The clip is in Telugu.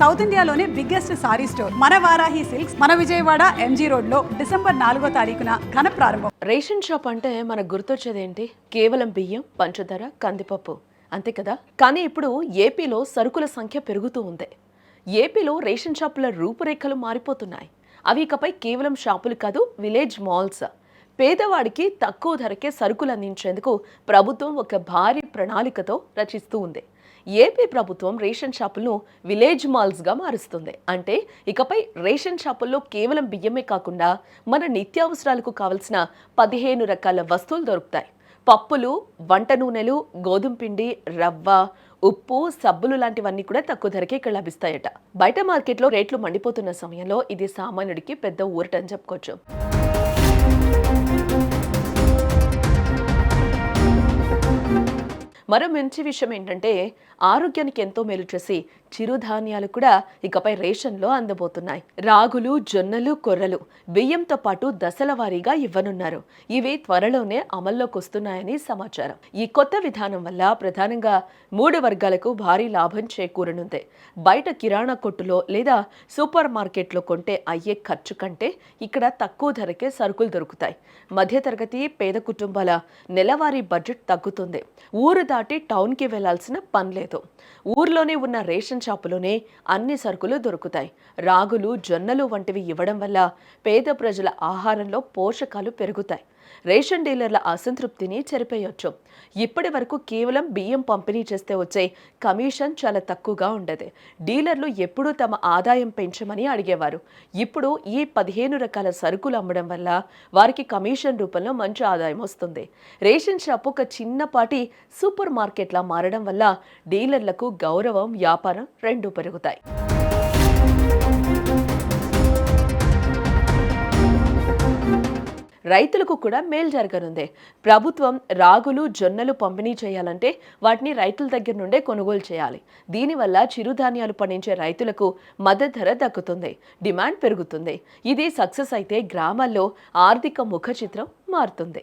సౌత్ ఇండియాలోనే బిగ్గెస్ట్ సారీ స్టోర్. మన వారాహి సిల్క్స్ మన విజయవాడ ఎంజీ రోడ్లో డిసెంబర్ నాలుగో తారీఖున ఘన ప్రారంభం. రేషన్ షాప్ అంటే మనకు గుర్తొచ్చేది ఏంటి కేవలం బియ్యం పంచదార కందిపప్పు. అంతే కదా? కానీ ఇప్పుడు ఏపీలో సరుకుల సంఖ్య పెరుగుతూ ఉంది. ఏపీలో రేషన్ షాపుల రూపురేఖలు మారిపోతున్నాయి. అవి ఇకపై కేవలం షాపులు కాదు విలేజ్ మాల్స్. పేదవాడికి తక్కువ ధరకే సరుకులు అందించేందుకు ప్రభుత్వం ఒక భారీ ప్రణాళికతో రచిస్తూ ఉంది. ఏపీ ప్రభుత్వం రేషన్ షాపులను విలేజ్ మాల్స్గా మారుస్తుంది. అంటే ఇకపై రేషన్ షాపుల్లో కేవలం బియ్యమే కాకుండా మన నిత్యావసరాలకు కావలసిన పదిహేను రకాల వస్తువులు దొరుకుతాయి. పప్పులు వంట నూనెలు గోధుమ పిండి రవ్వ ఉప్పు సబ్బులు లాంటివన్నీ కూడా తక్కువ ధరకే ఇక్కడ లభిస్తాయట. బయట మార్కెట్లో రేట్లు మండిపోతున్న సమయంలో ఇది సామాన్యుడికి పెద్ద ఊరటని చెప్పుకోవచ్చు. మరో మంచి విషయం ఏంటంటే ఆరోగ్యానికి ఎంతో మేలు చేసి చిరుధాన్యాలు కూడా ఇకపై రేషన్లో అందబోతున్నాయి. రాగులు జొన్నలు కొర్రలు బియ్యంతో పాటు దశల వారీగా ఇవ్వనున్నారు. ఇవి త్వరలోనే అమల్లోకి వస్తున్నాయని సమాచారం. ఈ కొత్త విధానం వల్ల ప్రధానంగా మూడు వర్గాలకు భారీ లాభం చేకూరనుంది. బయట కిరాణా కొట్టులో లేదా సూపర్ మార్కెట్లో కొంటే అయ్యే ఖర్చు కంటే ఇక్కడ తక్కువ ధరకే సరుకులు దొరుకుతాయి. మధ్యతరగతి పేద కుటుంబాల నెలవారీ బడ్జెట్ తగ్గుతుంది. ఊరు దాటి టౌన్కి వెళ్ళాల్సిన పని లేదు. ఊర్లోనే ఉన్న రేషన్ షాపులోనే అన్ని సరుకులు దొరుకుతాయి. రాగులు జొన్నలు వంటివి ఇవ్వడం వల్ల పేద ప్రజల ఆహారంలో పోషకాలు పెరుగుతాయి. రేషన్ డీలర్ల అసంతృప్తిని చెరిపేయొచ్చు. ఇప్పటి వరకు కేవలం బియ్యం పంపిణీ చేస్తే వచ్చే కమిషన్ చాలా తక్కువగా ఉండేది. డీలర్లు ఎప్పుడూ తమ ఆదాయం పెంచమని అడిగేవారు. ఇప్పుడు ఈ పదిహేను రకాల సరుకులు అమ్మడం వల్ల వారికి కమిషన్ రూపంలో మంచి ఆదాయం వస్తుంది. రేషన్ షాప్ ఒక చిన్నపాటి సూపర్ మార్కెట్లా మారడం వల్ల డీలర్లకు గౌరవం వ్యాపారం రెండూ పెరుగుతాయి. రైతులకు కూడా మేలు జరగనుంది. ప్రభుత్వం రాగులు జొన్నలు పంపిణీ చేయాలంటే వాటిని రైతుల దగ్గర నుండే కొనుగోలు చేయాలి. దీనివల్ల చిరుధాన్యాలు పండించే రైతులకు మద్దతు ధర దక్కుతుంది డిమాండ్ పెరుగుతుంది. ఇది సక్సెస్ అయితే గ్రామాల్లో ఆర్థిక ముఖ చిత్రం మారుతుంది.